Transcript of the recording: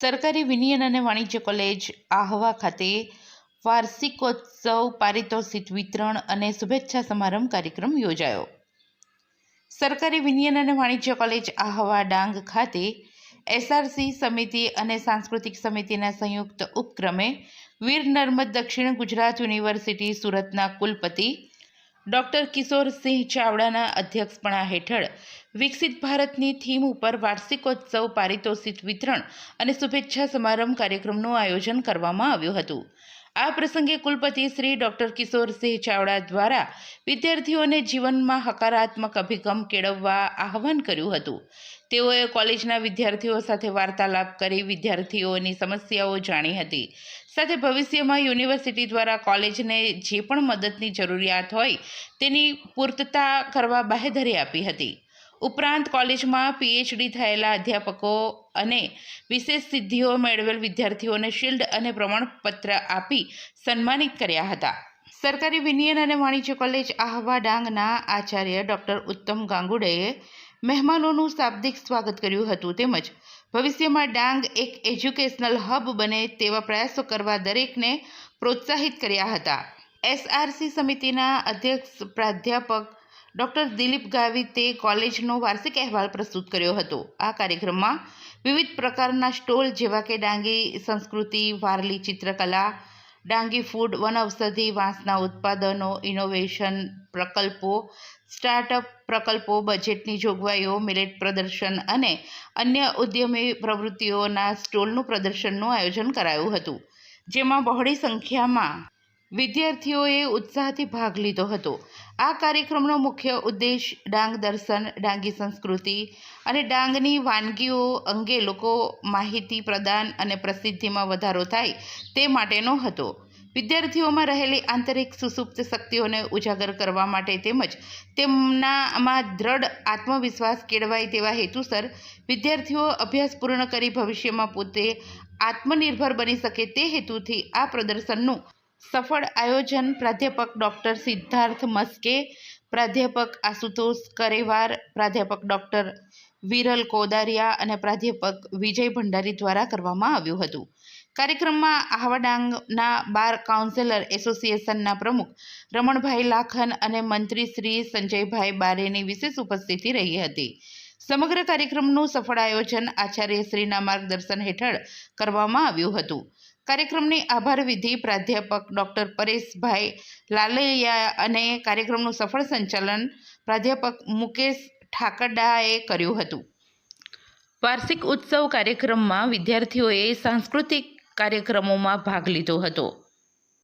સરકારી વિનિયન અને વાણિજ્ય કોલેજ આહવા ખાતે વાર્ષિકોત્સવ, પારિતોષિક વિતરણ અને શુભેચ્છા સમારંભ કાર્યક્રમ યોજાયો. સરકારી વિનિયન અને વાણિજ્ય કોલેજ આહવા ડાંગ ખાતે એસઆરસી સમિતિ અને સાંસ્કૃતિક સમિતિના સંયુક્ત ઉપક્રમે વીર નર્મદ દક્ષિણ ગુજરાત યુનિવર્સિટી સુરતના કુલપતિ ડૉક્ટર કિશોરસિંહ ચાવડાના અધ્યક્ષપણા હેઠળ વિકસિત ભારતની થીમ ઉપર વાર્ષિકોત્સવ, પારિતોષિક વિતરણ અને શુભેચ્છા સમારંભ કાર્યક્રમનું આયોજન કરવામાં આવ્યું હતું. આ પ્રસંગે કુલપતિ શ્રી ડૉક્ટર કિશોરસિંહ ચાવડા દ્વારા વિદ્યાર્થીઓને જીવનમાં હકારાત્મક અભિગમ કેળવવા આહવાન કર્યું હતું. તેઓએ કોલેજના વિદ્યાર્થીઓ સાથે વાર્તાલાપ કરી વિદ્યાર્થીઓની સમસ્યાઓ જાણી હતી. સાથે ભવિષ્યમાં યુનિવર્સિટી દ્વારા કોલેજને જે પણ મદદની જરૂરિયાત હોય તેની પૂર્તતા કરવા બાહેધરી આપી હતી. ઉપરાંત કોલેજમાં પીએચડી થયેલા અધ્યાપકો અને વિશેષ સિદ્ધિઓ મેળવેલ વિદ્યાર્થીઓને શિલ્ડ અને પ્રમાણપત્ર આપી સન્માનિત કર્યા હતા. સરકારી વિનિયન અને વાણિજ્ય કોલેજ આહવા ડાંગના આચાર્ય ડૉક્ટર ઉત્તમ ગાંગુડેએ મહેમાનોનું શાબ્દિક સ્વાગત કર્યું હતું તેમજ ભવિષ્યમાં ડાંગ એક એજ્યુકેશનલ હબ બને તેવા પ્રયાસો કરવા દરેકને પ્રોત્સાહિત કર્યા હતા. એસઆરસી સમિતિના અધ્યક્ષ પ્રાધ્યાપક ડૉક્ટર દિલીપ ગાવિતે કોલેજનો વાર્ષિક અહેવાલ પ્રસ્તુત કર્યો હતો. આ કાર્યક્રમમાં વિવિધ પ્રકારના સ્ટોલ જેવા કે ડાંગી સંસ્કૃતિ, વારલી ચિત્રકલા, ડાંગી ફૂડ, વનૌષધિ, વાંસના ઉત્પાદનો, ઇનોવેશન પ્રકલ્પો, સ્ટાર્ટઅપ પ્રકલ્પો, બજેટની જોગવાઈઓ, મિલેટ પ્રદર્શન અને અન્ય ઉદ્યમી પ્રવૃત્તિઓના સ્ટોલનું પ્રદર્શનનું આયોજન કરાયું હતું, જેમાં બહોળી સંખ્યામાં વિદ્યાર્થીઓએ ઉત્સાહથી ભાગ લીધો હતો. આ કાર્યક્રમનો મુખ્ય ઉદ્દેશ ડાંગ દર્શન, ડાંગી સંસ્કૃતિ અને ડાંગની વાનગીઓ અંગે લોકો માહિતી પ્રદાન અને પ્રસિદ્ધિમાં વધારો થાય તે માટેનો હતો. વિદ્યાર્થીઓમાં રહેલી આંતરિક સુસુપ્ત શક્તિઓને ઉજાગર કરવા માટે તેમજ તેમનામાં દ્રઢ આત્મવિશ્વાસ કેળવાય તેવા હેતુસર વિદ્યાર્થીઓ અભ્યાસ પૂર્ણ કરી ભવિષ્યમાં પોતે આત્મનિર્ભર બની શકે તે હેતુથી આ પ્રદર્શનનું સફળ આયોજન પ્રાધ્યાપક ડૉક્ટર સિદ્ધાર્થ મસ્કે, પ્રાધ્યાપક આશુતોષ કરેવાર, પ્રાધ્યાપક ડૉક્ટર વિરલ કોદારિયા અને પ્રાધ્યાપક વિજય ભંડારી દ્વારા કરવામાં આવ્યું હતું. કાર્યક્રમમાં આહવાડાંગના બાર કાઉન્સેલર એસોસિએશનના પ્રમુખ રમણભાઈ લાખન અને મંત્રી શ્રી સંજયભાઈ બારેની વિશેષ ઉપસ્થિતિ રહી હતી. સમગ્ર કાર્યક્રમનું સફળ આયોજન આચાર્યશ્રીના માર્ગદર્શન હેઠળ કરવામાં આવ્યું હતું. કાર્યક્રમની આભાર વિધિ પ્રાધ્યાપક ડૉક્ટર પરેશભાઈ લાલૈયા અને કાર્યક્રમનું સફળ સંચાલન પ્રાધ્યાપક મુકેશ ઠાકરડાએ કર્યું હતું. વાર્ષિક ઉત્સવ કાર્યક્રમમાં વિદ્યાર્થીઓએ સાંસ્કૃતિક કાર્યક્રમોમાં ભાગ લીધો હતો.